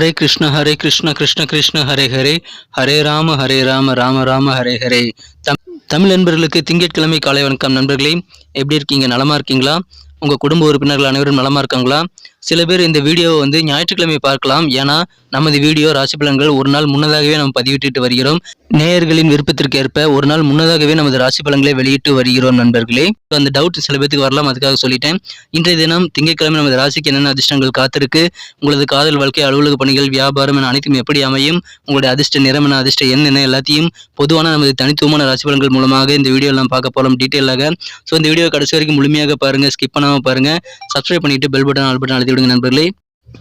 ஹரே கிருஷ்ண ஹரே கிருஷ்ண கிருஷ்ண கிருஷ்ண ஹரே ஹரே. ஹரே ராம ஹரே ராம ராம ராம ஹரே ஹரே. தம் தமிழ் நண்பர்களுக்கு திங்கட்கிழமை காலை வணக்கம் நண்பர்களே. எப்படி இருக்கீங்க? நலமா இருக்கீங்களா? உங்க குடும்ப உறுப்பினர்கள் அனைவரும் நலமா இருக்காங்களா? சில பேர் இந்த வீடியோவை வந்து ஞாயிற்றுக்கிழமை பார்க்கலாம். ஏன்னா நமது வீடியோ ராசி பலன்கள் ஒரு நாள் முன்னதாகவே நம்ம பதிவிட்டு வருகிறோம். நேயர்களின் விருப்பத்திற்கு ஏற்ப ஒரு நாள் முன்னதாகவே நமது ராசி பலன்களை வெளியிட்டு வருகிறோம் நண்பர்களே. அந்த டவுட் சில பேத்துக்கு வரலாம் அதுக்காக சொல்லிட்டேன். இன்றைய தினம் திங்கட்கிழமை நமது ராசிக்கு என்னென்ன அதிர்ஷ்டங்கள் காத்திருக்கு? உங்களது காதல் வாழ்க்கை அலுவலக பணிகள் வியாபாரம் என அனைத்தும் எப்படி அமையும்? உங்களுடைய அதிர்ஷ்ட நிறம் என அதிர்ஷ்ட எண் என்ன எல்லாத்தையும் பொதுவான நமது தனித்துவமான ராசி பலன்கள் மூலமாக இந்த வீடியோ எல்லாம் பார்க்க போகலாம் டீட்டெயிலாக ஸோ இந்த வீடியோ கடைசி வரைக்கும் முழுமையாக பாருங்க ஸ்கிப் பண்ணாமல் பாருங்க. சப்ஸ்கிரைப் பண்ணிட்டு பெல் பட்டன் ஆல் பட்டன் விடுங்க நண்பர்களே.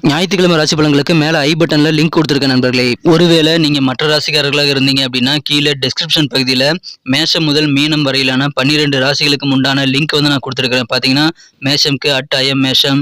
ஞாயிற்றுக்கிழமை ராசி பலன்களுக்கு மேலே ஐ பட்டனில் லிங்க் கொடுத்துருக்கேன் நண்பர்களே. ஒருவேளை நீங்கள் மற்ற ராசிக்காரர்களாக இருந்தீங்க அப்படின்னா கீழே டிஸ்கிரிப்ஷன் பகுதியில் மேஷம் முதல் மீனம் வரையிலான பன்னிரெண்டு ராசிகளுக்கு உண்டான லிங்க் வந்து நான் கொடுத்துருக்கிறேன். பார்த்தீங்கன்னா மேஷம்க்கு அட்டாயம் மேஷம்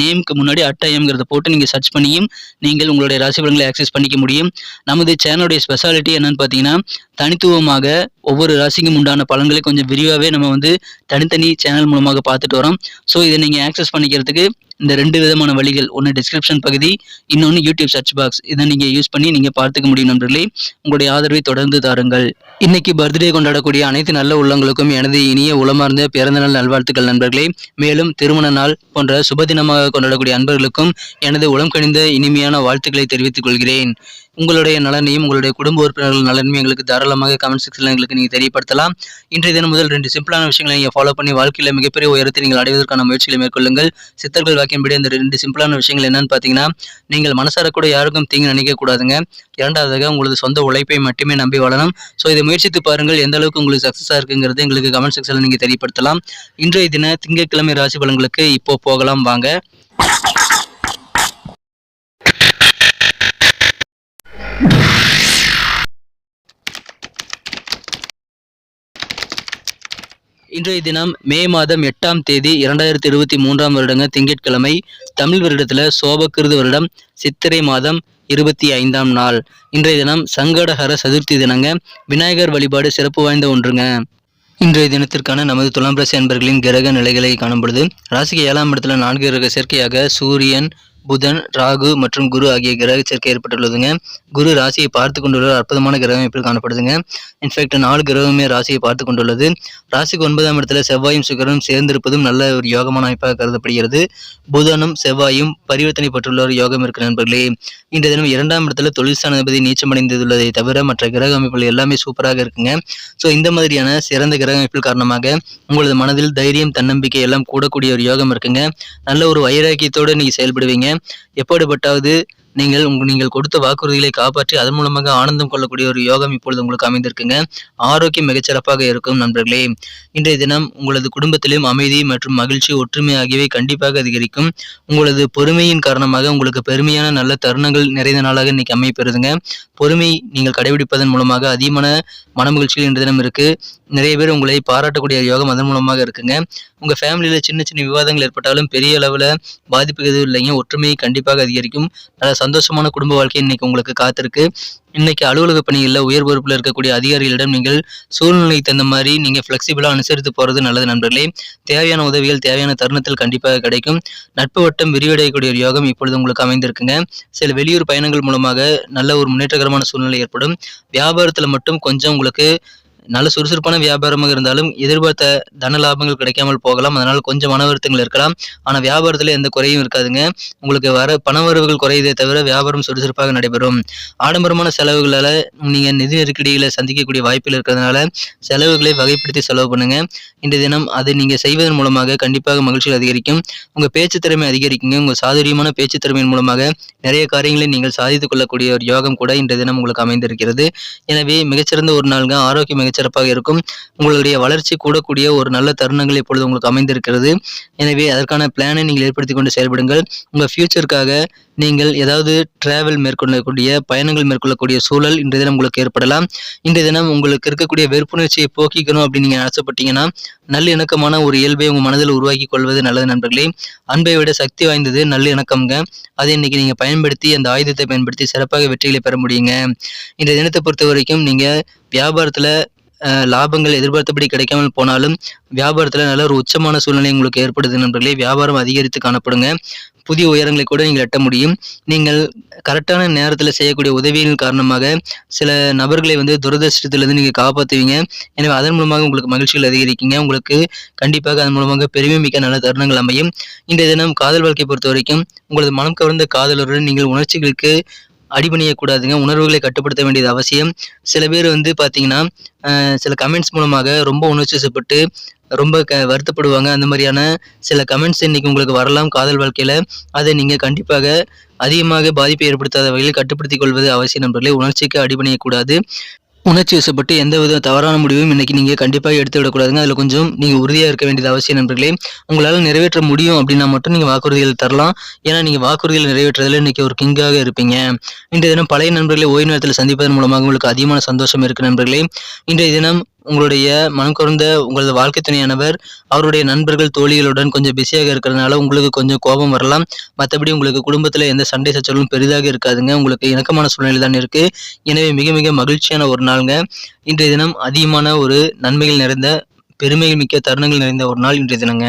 நேமுக்கு முன்னாடி அட் ஐஎம்ங்கிறத போட்டு நீங்கள் சர்ச் பண்ணியும் நீங்கள் உங்களுடைய ராசி பலன்களை ஆக்சஸ் பண்ணிக்க முடியும். நமது சேனலுடைய ஸ்பெஷாலிட்டி என்னன்னு பார்த்தீங்கன்னா தனித்துவமாக ஒவ்வொரு ராசிக்கும் உண்டான பலன்களை கொஞ்சம் விரிவாகவே நம்ம வந்து தனித்தனி சேனல் மூலமாக பார்த்துட்டு வரோம். ஸோ இதை நீங்கள் ஆக்சஸ் பண்ணிக்கிறதுக்கு இந்த ரெண்டு விதமான வழிகள் ஒன்று டிஸ்கிரிப்ஷன் பகுதி இன்னொன்று யூடியூப் சர்ச் பாக்ஸ் இதை நீங்கள் யூஸ் பண்ணி நீங்கள் பார்த்துக்க முடியும் நண்பர்களே. உங்களுடைய ஆதரவை தொடர்ந்து தாருங்கள். இன்னைக்கு பர்த்டே கொண்டாடக்கூடிய அனைத்து நல்ல உள்ளங்களுக்கும் எனது இனிய உளமார்ந்த பிறந்தநாள் நல்வாழ்த்துக்கள் நண்பர்களே. மேலும் திருமண நாள் போன்ற சுபதினமாக கொண்டாடக்கூடிய அன்பர்களுக்கும் எனது உளம் கணிந்த இனிமையான வாழ்த்துக்களை தெரிவித்துக் கொள்கிறேன். உங்களுடைய நலனையும் உங்களுடைய குடும்ப உறுப்பினர்கள் நலனையும் எங்களுக்கு தாராளமாக கமெண்ட் செக்ஷனில் எங்களுக்கு நீங்கள் தெரியப்படுத்தலாம். இன்றைய தினம் முதல் ரெண்டு சிம்பிளான விஷயங்களை நீங்கள் ஃபாலோ பண்ணி வாழ்க்கையில் மிகப்பெரிய உயரத்தை நீங்கள் அடைவதற்கான முயற்சிகளை மேற்கொள்ளுங்கள். சித்தர்கள் வாக்கியம்படி அந்த ரெண்டு சிம்பிளான விஷயங்கள் என்னன்னு பார்த்தீங்கன்னா நீங்கள் மனசார கூட யாருக்கும் தீங்கு நினைக்க கூடாதுங்க. இரண்டாவதாக உங்களது சொந்த உழைப்பை மட்டுமே நம்பி வளரணும் ஸோ இதை முயற்சித்து பாருங்கள் எந்த அளவுக்கு உங்களுக்கு சக்ஸஸாக இருக்குங்கிறது எங்களுக்கு கமெண்ட் செக்ஷனில் நீங்கள் தெரியப்படுத்தலாம். இன்றைய தின திங்கட்கிழமை ராசி பலன்களுக்கு இப்போ போகலாம் வாங்க. இன்றைய தினம் மே மாதம் எட்டாம் தேதி இரண்டாயிரத்தி இருபத்தி மூன்றாம் வருடங்க திங்கட்கிழமை தமிழ் வருடத்தில் சோபக்கிருது வருடம் சித்திரை மாதம் இருபத்தி ஐந்தாம் நாள். இன்றைய தினம் சங்கடஹர சதுர்த்தி தினங்க விநாயகர் வழிபாடு சிறப்பு வாய்ந்த ஒன்றுங்க. இன்றைய தினத்திற்கான நமது துலாம் ராசி அன்பர்களின் கிரக நிலைகளை காணப்படுது ராசிக்கு ஏழாம் இடத்துல நான்கு கிரக சேர்க்கையாக சூரியன் புதன் ராகு மற்றும் குரு ஆகிய கிரக சேர்க்கை ஏற்பட்டுள்ளதுங்க. குரு ராசியை பார்த்து கொண்டுள்ள அற்புதமான கிரகம் இப்படி காணப்படுதுங்க இன்ஃபேக்ட் நாலு கிரகமே ராசியை பார்த்து கொண்டுள்ளது. ராசிக்கு ஒன்பதாம் இடத்துல செவ்வாயும் சுக்கரனும் சேர்ந்திருப்பதும் நல்ல ஒரு யோகமான அமைப்பாக கருதப்படுகிறது. புதனும் செவ்வாயும் பரிவர்த்தனை பெற்றுள்ள ஒரு யோகம் இருக்கு நண்பர்களே. இந்த தினம் இரண்டாம் இடத்துல தொழில் ஸ்தானாதிபதி நீச்சமடைந்துள்ளதை தவிர மற்ற கிரக அமைப்புகள் எல்லாமே சூப்பராக இருக்குங்க. ஸோ இந்த மாதிரியான சிறந்த கிரக அமைப்பில் காரணமாக உங்களது மனதில் தைரியம் தன்னம்பிக்கை எல்லாம் கூடக்கூடிய ஒரு யோகம் இருக்குங்க. நல்ல ஒரு வைராக்கியத்தோடு நீங்கள் செயல்படுவீங்க. எப்படிப்பட்டாவது நீங்கள் உங்க நீங்கள் கொடுத்த வாக்குறுதிகளை காப்பாற்றி அதன் மூலமாக ஆனந்தம் கொள்ளக்கூடிய ஒரு யோகம் இப்பொழுது உங்களுக்கு அமைந்திருக்குங்க. ஆரோக்கியம் மிகச்சிறப்பாக இருக்கும் நண்பர்களே. இன்றைய தினம் உங்களது குடும்பத்திலும் அமைதி மற்றும் மகிழ்ச்சி ஒற்றுமை ஆகியவை கண்டிப்பாக அதிகரிக்கும். உங்களது பொறுமையின் காரணமாக உங்களுக்கு பெருமையான நல்ல தருணங்கள் நிறைந்த நாளாக இன்னைக்கு அமைப்பெறுதுங்க பொறுமை நீங்கள் கடைபிடிப்பதன் மூலமாக அதிகமான மனமகிழ்ச்சிகள் இன்றைய தினம் இருக்கு. நிறைய பேர் உங்களை பாராட்டக்கூடிய யோகம் அதன் மூலமாக இருக்குங்க. உங்கள் ஃபேமிலியில சின்ன சின்ன விவாதங்கள் ஏற்பட்டாலும் பெரிய அளவில் பாதிப்பு எதுவும் இல்லைங்க. ஒற்றுமையை கண்டிப்பாக அதிகரிக்கும். நல்ல சந்தோஷமான குடும்ப வாழ்க்கை இன்னைக்கு உங்களுக்கு காத்திருக்கு. இன்னைக்கு அலுவலக பணிகளில் உயர் பொறுப்பில் இருக்கக்கூடிய அதிகாரிகளிடம் நீங்கள் சூழ்நிலைக்கு தகுந்த மாதிரி நீங்கள் ஃப்ளெக்சிபிளாக அனுசரித்து போகிறது நல்லது நண்பர்களே. தேவையான உதவிகள் தேவையான தருணத்தில் கண்டிப்பாக கிடைக்கும். நட்பு வட்டம் விரிவடையக்கூடிய ஒரு யோகம் இப்பொழுது உங்களுக்கு அமைந்திருக்குங்க. சில வெளியூர் பயணங்கள் மூலமாக நல்ல ஒரு முன்னேற்றகரமான சூழ்நிலை ஏற்படும். வியாபாரத்தில் மட்டும் கொஞ்சம் உங்களுக்கு நல்ல சுறுசுறுப்பான வியாபாரமாக இருந்தாலும் எதிர்பார்த்த தன லாபங்கள் கிடைக்காமல் போகலாம். அதனால் கொஞ்சம் மன வருத்தங்கள் இருக்கலாம். ஆனால் வியாபாரத்தில் எந்த குறையும் இருக்காதுங்க. உங்களுக்கு வர பண வரவுகள் குறையதே தவிர வியாபாரம் சுறுசுறுப்பாக நடைபெறும். ஆடம்பரமான செலவுகளால் நீங்கள் நிதி நெருக்கடிகளை சந்திக்கக்கூடிய வாய்ப்பில் இருக்கிறதுனால செலவுகளை வகைப்படுத்தி செலவு பண்ணுங்க. இன்றைய தினம் அதை நீங்கள் செய்வதன் மூலமாக கண்டிப்பாக மகிழ்ச்சிகள் அதிகரிக்கும். உங்கள் பேச்சு திறமை அதிகரிக்குங்க. உங்கள் சாதுரியமான பேச்சு திறமையின் மூலமாக நிறைய காரியங்களை நீங்கள் சாதித்துக் கொள்ளக்கூடிய ஒரு யோகம் கூட இன்றைய தினம் உங்களுக்கு அமைந்திருக்கிறது. எனவே மிகச்சிறந்த ஒரு நாளுங்க. ஆரோக்கியம் மிகச்சிறந்த சிறப்பாக இருக்கும். உங்களுடைய வளர்ச்சி கூடக்கூடிய ஒரு நல்ல தருணங்கள் இப்பொழுது உங்களுக்கு அமைந்திருக்கிறது. எனவே அதற்கான பிளானை நீங்கள் ஏற்படுத்தி கொண்டு செயல்படுங்கள். உங்கள் ஃபியூச்சருக்காக நீங்கள் ஏதாவது டிராவல் மேற்கொள்ளக்கூடிய பயணங்கள் மேற்கொள்ளக்கூடிய சூழல் இன்றைய தினம் உங்களுக்கு ஏற்படலாம். இன்றைய தினம் உங்களுக்கு இருக்கக்கூடிய வெறுப்புணர்ச்சியை போக்கிக்கணும் அப்படின்னு நீங்கள் ஆசைப்பட்டீங்கன்னா நல்ல இணக்கமான ஒரு இயல்பை உங்கள் மனதில் உருவாக்கி கொள்வது நல்லது நண்பர்களே. அன்பை விட சக்தி வாய்ந்தது நல்ல இணக்கம்ங்க. அதை இன்னைக்கு நீங்கள் பயன்படுத்தி அந்த ஆயுதத்தை பயன்படுத்தி சிறப்பாக வெற்றிகளை பெற முடியுங்க. இன்றைய தினத்தை பொறுத்த வரைக்கும் நீங்கள் வியாபாரத்தில் லாபங்கள் எதிர்பார்த்தபடி கிடைக்காமல் போனாலும் வியாபாரத்தில் நல்ல ஒரு உச்சமான சூழ்நிலை உங்களுக்கு ஏற்படுது நண்பர்களே. வியாபாரம் அதிகரித்து காணப்படுங்க. புதிய உயரங்களை கூட நீங்கள் எட்ட முடியும். நீங்கள் கரெக்டான நேரத்தில் செய்யக்கூடிய உதவியின் காரணமாக சில நபர்களை வந்து துரதிருஷ்டத்திலிருந்து நீங்கள் காப்பாற்றுவீங்க எனவே அதன் மூலமாக உங்களுக்கு மகிழ்ச்சிகள் அதிகரிக்குங்க. உங்களுக்கு கண்டிப்பாக அதன் மூலமாக பெருமை மிக்க நல்ல தருணங்கள் அமையும். இன்றைய தினம் காதல் வாழ்க்கை பொறுத்த வரைக்கும் உங்களது மனம் கவர்ந்த காதலருடன் நீங்கள் உணர்ச்சிகளுக்கு அடிபணியக்கூடாதுங்க. உணர்வுகளை கட்டுப்படுத்த வேண்டியது அவசியம். சில பேர் வந்து பார்த்தீங்கன்னா சில கமெண்ட்ஸ் மூலமாக ரொம்ப உணர்ச்சிசப்பட்டு ரொம்ப க வருத்தப்படுவாங்க. அந்த மாதிரியான சில கமெண்ட்ஸ் இன்னைக்கு உங்களுக்கு வரலாம் காதல் வாழ்க்கையில். அதை நீங்கள் கண்டிப்பாக அதிகமாக பாதிப்பை ஏற்படுத்தாத வகையில் கட்டுப்படுத்திக் கொள்வது அவசியம் நண்பர்களே. உணர்ச்சிக்கு அடிபணியக்கூடாது. உணர்ச்சி வசப்பட்டு எந்த வித தவறான முடிவும் இன்னைக்கு நீங்கள் கண்டிப்பாக எடுத்து விடக்கூடாதுங்க அதில் கொஞ்சம் நீங்கள் உறுதியாக இருக்க வேண்டியது அவசியம் நண்பர்களே. உங்களால் நிறைவேற்ற முடியும் அப்படின்னா மட்டும் நீங்கள் வாக்குறுதிகள் தரலாம். ஏன்னா நீங்கள் வாக்குறுதிகள் நிறைவேற்றுறதுல இன்னைக்கு ஒரு கிங்காக இருப்பீங்க. இன்றைய தினம் பழைய நண்பர்களை ஓய்வு நேரத்தில் சந்திப்பதன் மூலமாக உங்களுக்கு அதிகமான சந்தோஷம் இருக்கு நண்பர்களே. இன்றைய தினம் உங்களுடைய மனம் குறைந்த உங்களது வாழ்க்கை துணையானவர் அவருடைய நண்பர்கள் தோழிகளுடன் கொஞ்சம் பிஸியாக இருக்கிறதுனால உங்களுக்கு கொஞ்சம் கோபம் வரலாம். மற்றபடி உங்களுக்கு குடும்பத்தில் எந்த சண்டை சச்சரவும் பெரிதாக இருக்காதுங்க. உங்களுக்கு இணக்கமான சூழ்நிலை தான் இருக்கு. எனவே மிக மிக மகிழ்ச்சியான ஒரு நாளுங்க. இன்றைய தினம் அதிகமான ஒரு நன்மைகள் நிறைந்த பெருமைகள் மிக்க தருணங்கள் நிறைந்த ஒரு நாள் இன்றைய தினங்க.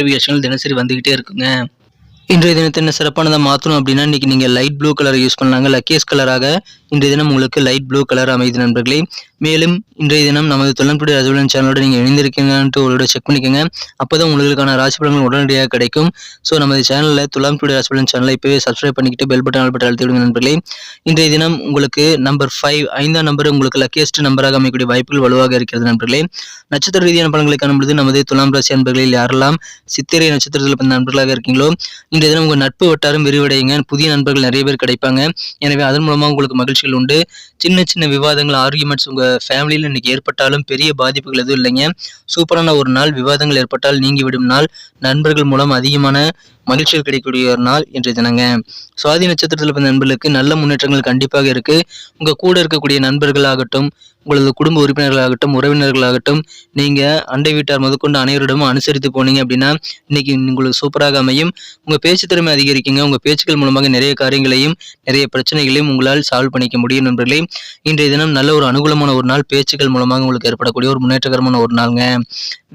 நோட்டிஃபிகேஷன்கள் தினசரி வந்துக்கிட்டே இருக்குங்க. இன்றைய தினத்தை என்ன சிறப்பானதாக மாற்றணும் அப்படின்னா இன்றைக்கி நீங்கள் லைட் ப்ளூ கலர் யூஸ் பண்ணலாங்க. லக்கேஸ் கலராக இன்றைய தினம் உங்களுக்கு லைட் ப்ளூ கலர் அமைது நண்பர்களே. மேலும் இன்றைய தினம் நமது தொல்லன்புடி ராஜபலன் சேனலோட நீங்கள் இணைந்திருக்கீங்கன்ட்டு உங்களோட செக் பண்ணிக்கோங்க. அப்போ தான் உங்களுக்கான ராசி பலன்கள் உடனடியாக கிடைக்கும். ஸோ நமது சேனலில் துலாம்புடி ராசிபலன் சேனலை இப்போவே சப்ஸ்கிரைப் பண்ணிக்கிட்டு பெல் பட்டன் ஆல் பட்டன் அழுத்தி விடுங்க நண்பர்களே. இன்றைய தினம் உங்களுக்கு நம்பர் ஃபைவ் ஐந்தாம் நம்பர் உங்களுக்கு லக்கியஸ்ட் நம்பராக அமைக்கக்கூடிய வாய்ப்புகள் வலுவாக இருக்கிறது நண்பர்களே. நட்சத்திர ரீதியான பலன்களை காணும்பொழுது நமது துலாம் ராசி நண்பர்களில் யாரெல்லாம் சித்திரை நட்சத்திரத்தில் பிறந்த நண்பர்களாக இருக்கீங்களோ இன்றைய தினம் உங்கள் நட்பு வட்டாரம் விரிவடையுங்க. புதிய நண்பர்கள் நிறைய பேர் கிடைப்பாங்க. எனவே அதன் மூலமாக உங்களுக்கு மகிழ்ச்சி மகிழ்ச்சிகள் உண்டு. சின்ன சின்ன விவாதங்கள் ஆர்குமெண்ட்ஸ் உங்கள் ஃபேமிலியில் இன்னைக்கு ஏற்பட்டாலும் பெரிய பாதிப்புகள் எதுவும் இல்லைங்க. சூப்பரான ஒரு நாள் விவாதங்கள் ஏற்பட்டால் நீங்கிவிடும் நாள். நண்பர்கள் மூலம் அதிகமான மகிழ்ச்சிகள் கிடைக்கக்கூடிய ஒரு நாள் இன்றைய தினங்க. சுவாதி நட்சத்திரத்தில் பிறந்த நண்பர்களுக்கு நல்ல முன்னேற்றங்கள் கண்டிப்பாக இருக்கு. உங்க கூட இருக்கக்கூடிய நண்பர்களாகட்டும் உங்களது குடும்ப உறுப்பினர்களாகட்டும் உறவினர்களாகட்டும் நீங்கள் அண்டை வீட்டார் முதற்கொண்டு அனைவரிடமும் அனுசரித்து போனீங்க அப்படின்னா இன்னைக்கு உங்களுக்கு சூப்பராக அமையும். உங்கள் பேச்சு திறமை அதிகரிக்குங்க. உங்கள் பேச்சுக்கள் மூலமாக நிறைய காரியங்களையும் நிறைய பிரச்சனைகளையும் உங்களால் சால்வ் பண்ணிக்க முடியும் நண்பர்களே. இன்றைய தினம் நல்ல ஒரு அனுகூலமான ஒரு நாள் பேச்சுக்கள் மூலமாக உங்களுக்கு ஏற்படக்கூடிய ஒரு முன்னேற்றகரமான ஒரு நாளுங்க.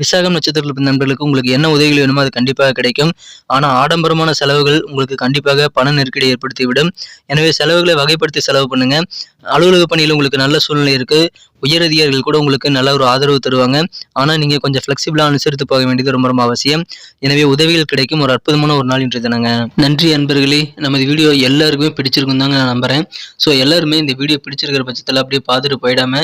விசாகம் நட்சத்திரத்தில் நண்பர்களுக்கு உங்களுக்கு என்ன உதவிகள் வேணுமோ அது கண்டிப்பாக கிடைக்கும். ஆனால் ஆடம்பரமான செலவுகள் உங்களுக்கு கண்டிப்பாக பண நெருக்கடி ஏற்படுத்திவிடும். எனவே செலவுகளை வகைப்படுத்தி செலவு பண்ணுங்க. அலுவலக பணியில் உங்களுக்கு நல்ல சூழ்நிலை இருக்குது உயரதிகாரிகள் கூட உங்களுக்கு நல்ல ஒரு ஆதரவு தருவாங்க. ஆனால் நீங்கள் கொஞ்சம் ஃப்ளெக்சிபிளாக அனுசரித்து போக வேண்டியது ரொம்ப ரொம்ப அவசியம். எனவே உதவிகள் கிடைக்கும். ஒரு அற்புதமான ஒரு நாள் இன்று தினங்க. நன்றி அன்பர்களே. நமது வீடியோ எல்லாருக்குமே பிடிச்சிருக்கும் தாங்க நான் நம்புகிறேன் ஸோ எல்லாருமே இந்த வீடியோ பிடிச்சிருக்கிற பட்சத்தில் அப்படியே பார்த்துட்டு போயிடாம